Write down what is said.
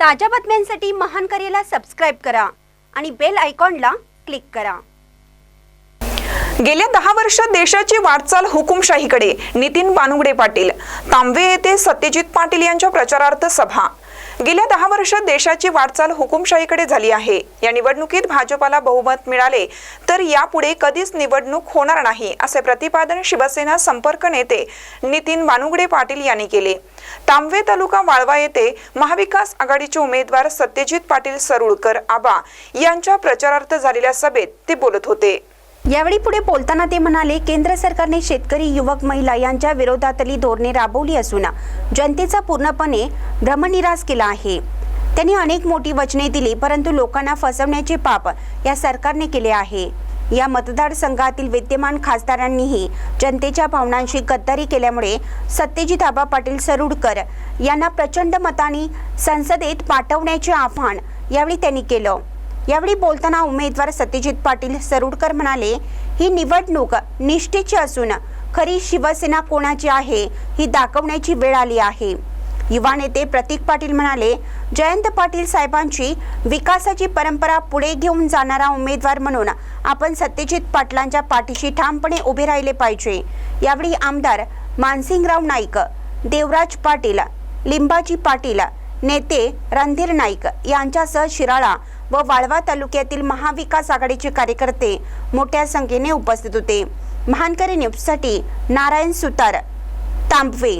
ताज्या बातम्यांसाठी महान करेला सबस्क्राईब करा आणि बेल आयकॉनला क्लिक करा. गेल्या दहा वर्षात देशाची वाटचाल हुकुमशाहीकडे नितीन बानुगडे पाटील तांबे येथे सत्यजित पाटील यांच्या प्रचारार्थ सभा. गेल्या दहा वर्षात देशाची वाटचाल हुकुमशाहीकडे झाली आहे. या निवडणुकीत भाजपाला बहुमत मिळाले तर यापुढे कधीच निवडणूक होणार नाही असे प्रतिपादन शिवसेना संपर्क नेते नितीन बानुगडे पाटील यांनी केले. तांबवे तालुका वाळवा येथे महाविकास आघाडीचे उमेदवार सत्यजित पाटील सरुळकर आबा यांच्या प्रचारार्थ झालेल्या सभेत ते बोलत होते. यावेळी पुढे बोलताना ते म्हणाले केंद्र सरकारने शेतकरी युवक महिला यांच्या विरोधातली धोरणे राबवली असून जनतेचा पूर्णपणे भ्रमनिराश केला आहे. त्यांनी अनेक मोठी वचने दिली परंतु लोकांना फसवण्याचे पाप या सरकारने केले आहे. या मतदारसंघातील विद्यमान खासदारांनीही जनतेच्या भावनांशी गद्दारी केल्यामुळे सत्यजित आबा पाटील सरुडकर यांना प्रचंड मताने संसदेत पाठवण्याचे आव्हान यावेळी त्यांनी केलं. यावेळी बोलताना उमेदवार सत्यजित पाटील सरुडकर म्हणाले ही निवडणूक निष्ठेची असून खरी शिवसेना कोणाची आहे ही दाखवण्याची वेळ आली आहे. युवा नेते प्रतीक पाटील म्हणाले जयंत पाटील साहेबांची विकासाची परंपरा पुढे घेऊन जाणारा उमेदवार म्हणून आपण सत्यजित पाटलांच्या पाठीशी ठामपणे उभे राहिले पाहिजे. यावेळी आमदार मानसिंगराव नाईक देवराज पाटील लिंबाजी पाटील नेते रणधीर नाईक यांच्यासह शिराळा व वाळवा तालुक्यातील महाविकास आघाडीचे कार्यकर्ते मोठ्या संख्येने उपस्थित होते. महानकरी न्यूजसाठी नारायण सुतार तांबवे.